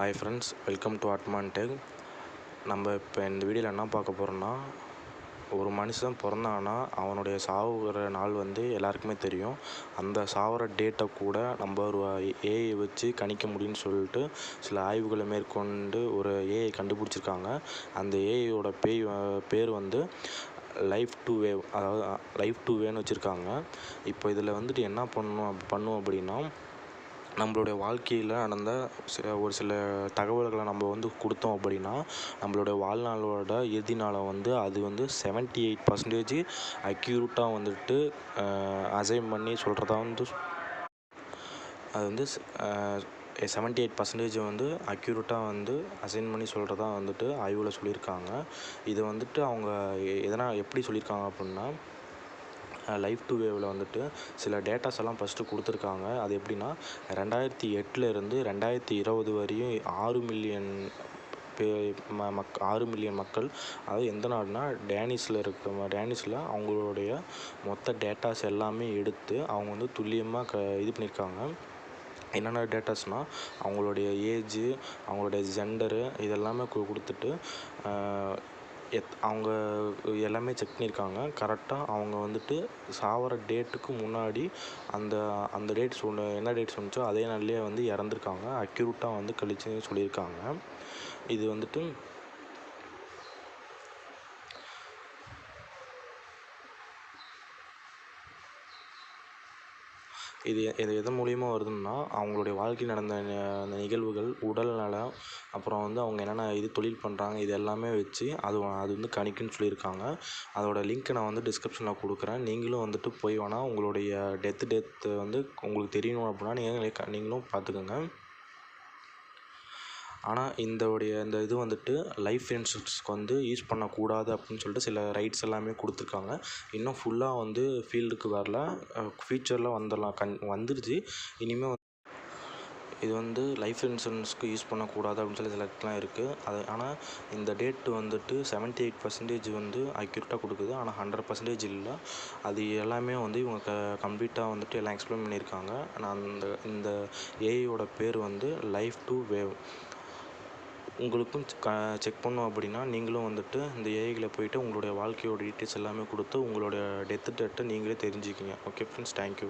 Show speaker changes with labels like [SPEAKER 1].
[SPEAKER 1] Hi friends welcome to Admantech நம்ம இப்போ இந்த வீடியோவில் என்ன பார்க்க போகிறோன்னா ஒரு மனுஷன் பிறந்தான்னா அவனுடைய சாவுகிற நாள் வந்து எல்லாருக்குமே தெரியும். அந்த சாவுற டேட்டை கூட நம்ம ஒரு ஏஐ வச்சு கணிக்க முடியும்னு சொல்லிட்டு சில ஆய்வுகளை மேற்கொண்டு ஒரு ஏஐ கண்டுபிடிச்சிருக்காங்க. அந்த ஏஐயோட பேய் பேர் வந்து லைஃப் டு வேவ் அதாவது லைஃப் டு வேன்னு வச்சுருக்காங்க. இப்போ இதில் வந்துட்டு என்ன பண்ணணும் பண்ணும் அப்படின்னா நம்மளுடைய வாழ்க்கையில் நடந்த சில ஒரு சில தகவல்களை நம்ம வந்து கொடுத்தோம் அப்படின்னா நம்மளுடைய வாழ்நாளோட இறுதி நாளை வந்து அது வந்து செவன்ட்டி எயிட் பர்சன்டேஜ் அக்யூரேட்டாக வந்துட்டு அசைன் பண்ணி சொல்கிறதா வந்து அது வந்து செவன்ட்டி எயிட் பர்சன்டேஜ் வந்து அக்யூரேட்டாக வந்து அசைன் பண்ணி சொல்கிறதா வந்துட்டு ஆய்வில் சொல்லியிருக்காங்க. இது வந்துட்டு அவங்க எதனால் எப்படி சொல்லியிருக்காங்க அப்படின்னா லைஃப் டு வேவில் வந்துட்டு சில டேட்டாஸ் எல்லாம் ஃபஸ்ட்டு கொடுத்துருக்காங்க. அது எப்படின்னா ரெண்டாயிரத்தி எட்டுலேருந்து ரெண்டாயிரத்தி இருபது வரையும் ஆறு மில்லியன் பே ம மக் ஆறு மில்லியன் மக்கள் அதாவது எந்த நாடுனா டேனிஸில் இருக்க டேனிஸில் அவங்களுடைய மொத்த டேட்டாஸ் எல்லாமே எடுத்து அவங்க வந்து துல்லியமாக க இது பண்ணியிருக்காங்க. என்னென்ன டேட்டாஸ்னால் அவங்களுடைய ஏஜு அவங்களுடைய ஜெண்டரு இதெல்லாமே கொடுத்துட்டு எத் அவங்க எல்லாமே செக் பண்ணியிருக்காங்க. கரெக்டாக அவங்க வந்துட்டு சாகிற டேட்டுக்கு முன்னாடி அந்த அந்த டேட் சொன்ன என்ன டேட் சொன்னிச்சோ அதே நாள்லேயே வந்து இறந்துருக்காங்க. அக்யூரேட்டாக வந்து கழிச்சுன்னு சொல்லியிருக்காங்க. இது வந்துட்டு இது இது எதன் மூலியமாக வருதுன்னா அவங்களுடைய வாழ்க்கையில் நடந்த அந்த நிகழ்வுகள் உடல் நலம் அப்புறம் வந்து அவங்க என்னென்ன இது தொழில் பண்ணுறாங்க இது எல்லாமே வச்சு அது அது வந்து கணிக்குன்னு சொல்லியிருக்காங்க. அதோட லிங்க்கை நான் வந்து டிஸ்கிரிப்ஷனில் கொடுக்குறேன். நீங்களும் வந்துட்டு போய் வேணால் உங்களுடைய டெத்து டெத்து வந்து உங்களுக்கு தெரியணும் அப்படின்னா நீங்கள் நீங்களும் பார்த்துக்கோங்க. ஆனால் இந்தோடைய இந்த இது வந்துட்டு லைஃப் இன்சூரன்ஸ்க்கு வந்து யூஸ் பண்ணக்கூடாது அப்படின்னு சொல்லிட்டு சில ரைட்ஸ் எல்லாமே கொடுத்துருக்காங்க. இன்னும் ஃபுல்லாக வந்து ஃபீல்டுக்கு வரல. ஃப்யூச்சரில் வந்துடலாம். கண் வந்துடுச்சு இனிமேல் இது வந்து லைஃப் இன்சூரன்ஸ்க்கு யூஸ் பண்ணக்கூடாது அப்படின்னு சொல்லி சில இருக்குது அது ஆனால் இந்த டேட்டு வந்துட்டு செவன்ட்டி எயிட் பர்சன்டேஜ் வந்து அக்யூரேட்டாக கொடுக்குது. ஆனால் ஹண்ட்ரட் பர்சன்டேஜ் இல்லை. அது எல்லாமே வந்து இவங்க க கம்ப்ளீட்டாக வந்துட்டு எல்லாம் எக்ஸ்பிளைன் பண்ணியிருக்காங்க. நான் அந்த இந்த ஏஐயோட பேர் வந்து லைஃப் டு வேவ் உங்களுக்கும் க செக் பண்ணோம் அப்படின்னா நீங்களும் வந்துட்டு இந்த ஏஐயில் போய்ட்டு உங்களுடைய வாழ்க்கையோட டீட்டெயில்ஸ் எல்லாமே கொடுத்து உங்களுடைய டெத்து டேட்டை நீங்களே தெரிஞ்சுக்கிங்க. Okay friends thank you